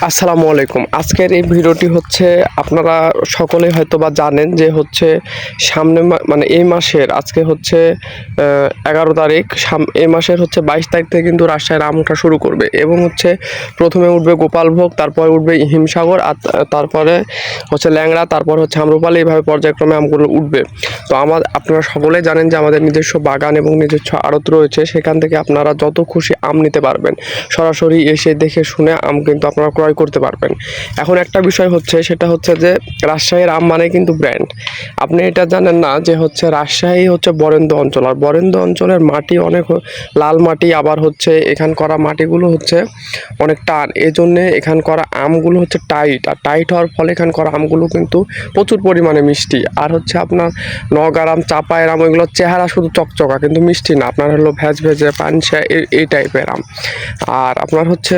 আসসালামু আলাইকুম। আজকের এই ভিডিওটি হচ্ছে আপনারা সকলেই হয়তো বা জানেন যে হচ্ছে সামনে মানে এই মাসের আজকে হচ্ছে এগারো তারিখ। সাম- এই মাসের হচ্ছে বাইশ তারিখ থেকে কিন্তু রাজশাহীর আম ওঠা শুরু করবে এবং হচ্ছে প্রথমে উঠবে গোপালভোগ, তারপরে উঠবে হিমসাগর, আর তারপরে হচ্ছে ল্যাংড়া, তারপর হচ্ছে আম্রপালি। এইভাবে পর্যায়ক্রমে আমগুলো উঠবে। তো আমার আপনারা সকলেই জানেন যে আমাদের নিজস্ব বাগান এবং নিজস্ব আড়ত রয়েছে। সেখান থেকে আপনারা যত খুশি আম নিতে পারবেন। সরাসরি এসে দেখে শুনে আম কিন্তু আপনারা করতে পারবেন। এখন একটা বিষয় হচ্ছে, সেটা হচ্ছে যে রাজশাহীর আম মানে কিন্তু ব্র্যান্ড আপনি এটা জানেন না যে হচ্ছে রাজশাহী হচ্ছে বরেন্দ্র অঞ্চল। আর বরেন্দ্র অঞ্চলের মাটি অনেক লাল মাটি, আবার হচ্ছে এখান করা মাটিগুলো হচ্ছে অনেক টান। এই জন্যে এখান করা আমগুলো হচ্ছে টাইট আর টাইট হওয়ার ফলে এখান করা আমগুলো কিন্তু প্রচুর পরিমাণে মিষ্টি। আর হচ্ছে আপনার নগার আম চাপায়ের আম ওইগুলোর চেহারা শুধু চকচকা, কিন্তু মিষ্টি না। আপনার হলো ভেজ ভেজে পানসা এই টাইপের আম। আর আপনার হচ্ছে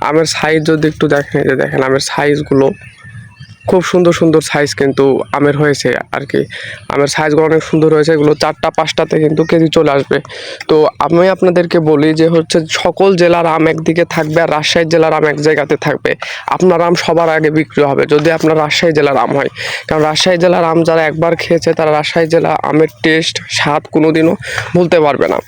আমের সাইজ যদি একটু দেখেন যে দেখেন আমের সাইজগুলো খুব সুন্দর সুন্দর সাইজ কিন্তু আমের হয়েছে আর কি আমের সাইজগুলো অনেক সুন্দর হয়েছে, এগুলো চারটা, পাঁচটাতে কিন্তু কেজি চলে আসবে। তো আমি আপনাদেরকে বলি যে হচ্ছে সকল জেলার আম একদিকে থাকবে আর রাজশাহী জেলার আম এক জায়গাতে থাকবে। আপনার আম সবার আগে বিক্রি হবে যদি আপনার রাজশাহী জেলার আম হয়। কারণ রাজশাহী জেলার আম যারা একবার খেয়েছে তারা রাজশাহী জেলা আমের টেস্ট স্বাদ কোনোদিনও ভুলতে পারবে না।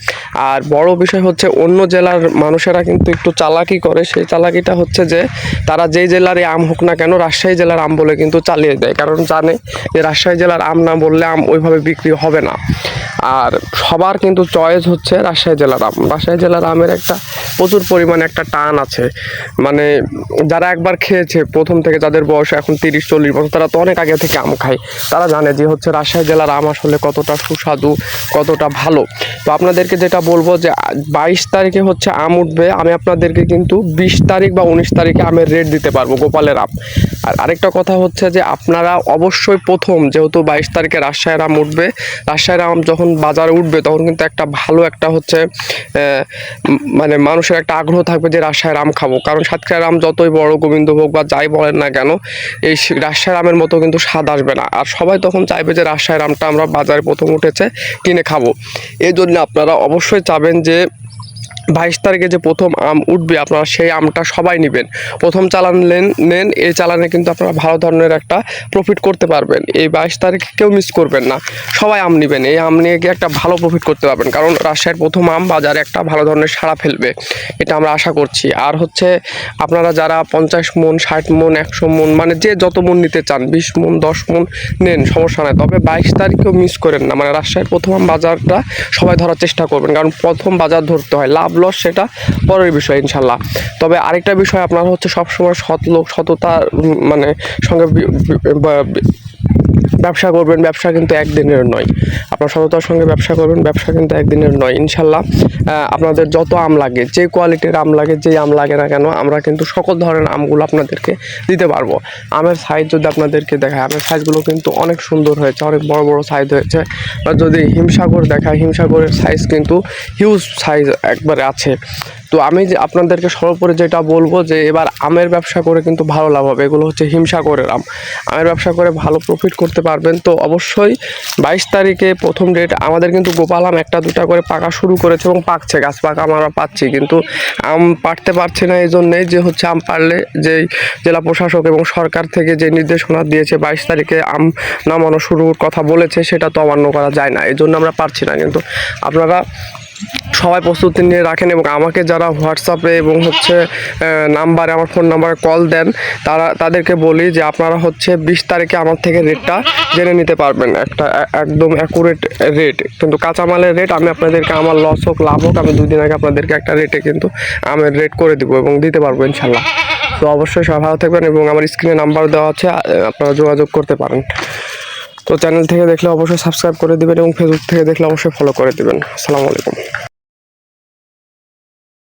আর বড় বিষয় হচ্ছে অন্য জেলার মানুষেরা কিন্তু একটু চালাকি করে। সেই চালাকিটা হচ্ছে যে তারা যেই জেলারই আম হোক না কেন রাজশাহী জেলার আম বলে কিন্তু চালিয়ে দেয়। কারণ জানে যে রাজশাহী জেলার আম না বললে আম ওইভাবে বিক্রি হবে না। আর সবার কিন্তু চয়েস হচ্ছে রাজশাহী জেলার আম রাজশাহী জেলার আমের একটা প্রচুর পরিমাণে একটা টান আছে। মানে যারা একবার খেয়েছে, প্রথম থেকে যাদের বয়স এখন তিরিশ, চল্লিশ বছর, তারা তো অনেক আগে থেকে আম খায়। তারা জানে যে হচ্ছে রাজশাহী জেলার আম আসলে কতটা সুস্বাদু, কতটা ভালো। তো আপনাদেরকে যেটা বলব যে, বাইশ তারিখে হচ্ছে আম উঠবে, আমি আপনাদেরকে কিন্তু বিশ তারিখ বা উনিশ তারিখে আমের রেট দিতে পারব গোপালের আম। আর আরেকটা কথা হচ্ছে যে, আপনারা অবশ্যই প্রথম, যেহেতু বাইশ তারিখে রাজশাহীর আম উঠবে, রাজশাহীর আম যখন বাজারে উঠবে, তখন কিন্তু একটা ভালো একটা হচ্ছে মানে মানুষের একটা আগ্রহ থাকবে যে রাজশাহীর আম খাব। কারণ সাতক্ষীরার আম যতই বড় গোবিন্দভোগ বা যাই বলেন না কেন, এই রাজশাহী আমের মতো কিন্তু স্বাদ আসবে না। আর সবাই তখন চাইবে যে রাজশাহীর আমটা আমরা বাজারে প্রথম উঠেছে কিনে খাব। এই জন্য আপনারা অবশ্যই চাবেন যে বাইশ তারিখে যে প্রথম আম উঠবে, আপনারা সেই আমটা সবাই নেবেন। প্রথম চালান নেন নেন, এই চালানে কিন্তু আপনারা ভালো ধরনের একটা প্রফিট করতে পারবেন। এই বাইশ তারিখে কেউ মিস করবেন না। সবাই আম নেবেন। এই আম নিয়ে একটা ভালো প্রফিট করতে পারবেন। কারণ রাজশাহীর প্রথম আম বাজারে একটা ভালো ধরনের সাড়া ফেলবে। এটা আমরা আশা করছি। আর হচ্ছে আপনারা যারা পঞ্চাশ মন, ষাট মন, একশো মন মানে যে যত মন নিতে চান, বিশ মন, দশ মন, নেন, সমস্যা নাই। তবে বাইশ তারিখেও মিস করেন না। মানে রাজশাহীর প্রথম আম বাজারটা সবাই ধরার চেষ্টা করবেন। কারণ প্রথম বাজার ধরতে হয়। লাভ লস সেটা পরের বিষয় ইনশাল্লাহ। তবে আরেকটা বিষয় আপনার হচ্ছে সবসময় সৎ লোক সততা মানে সঙ্গে ব্যবসা করবেন, ব্যবসা কিন্তু একদিনের নয়। আপনার সততার সঙ্গে ব্যবসা করবেন, ব্যবসা কিন্তু একদিনের নয়। ইনশাল্লাহ আপনাদের যত আম লাগে, যে কোয়ালিটির আম লাগে, যেই আম লাগে না কেন, আমরা কিন্তু সকল ধরনের আমগুলো আপনাদেরকে দিতে পারব। আমের সাইজ যদি আপনাদেরকে দেখায়, আমের সাইজগুলো কিন্তু অনেক সুন্দর হয়েছে, অনেক বড় বড় সাইজ হয়েছে। বা যদি হিমসাগর দেখায়, হিমসাগরের সাইজ কিন্তু হিউজ সাইজ একবারে আছে। তো আমি যে আপনাদেরকে সর্বোপরি যেটা বলব যে এবার আমের ব্যবসা করে কিন্তু ভালো লাভ হবে। এগুলো হচ্ছে হিমসাগরের আম। আমের ব্যবসা করে ভালো প্রফিট করতে পারবেন। তো অবশ্যই বাইশ তারিখে প্রথম ডেট আমাদের কিন্তু গোপাল আম একটা দুটা করে পাকা শুরু করেছে এবং পাকছে। গাছ পাকা আমরা পাচ্ছি কিন্তু আম পাড়তে পারছি না এই জন্যেই যে হচ্ছে আম পারলে যে জেলা প্রশাসক এবং সরকার থেকে যে নির্দেশনা দিয়েছে বাইশ তারিখে আম নামানো শুরুর কথা বলেছে, সেটা তো অমান্য করা যায় না। এই জন্য আমরা পারছি না। কিন্তু আপনারা সবাই প্রস্তুতি নিয়ে রাখেন এবং আমাকে যারা হোয়াটসঅ্যাপে এবং হচ্ছে নাম্বারে আমার ফোন নাম্বারে কল দেন, তারা, তাদেরকে বলি যে আপনারা হচ্ছে বিশ তারিখে আমার থেকে রেটটা জেনে নিতে পারবেন। একটা একদম অ্যাকুরেট রেট কিন্তু কাঁচামালের রেট আমি আপনাদেরকে, আমার লস হোক, লাভ হোক, আমি দুদিন আগে আপনাদেরকে একটা রেটে কিন্তু আমের রেট করে দিব এবং দিতে পারব ইনশাল্লাহ তো অবশ্যই সবাই ভালো থাকবেন এবং আমার স্ক্রিনে নাম্বার দেওয়া আছে আপনারা যোগাযোগ করতে পারেন। তো চ্যানেল থেকে দেখলে অবশ্যই সাবস্ক্রাইব করে দিবেন এবং ফেসবুক থেকে দেখলে অবশ্যই ফলো করে দিবেন। আসসালামু আলাইকুম।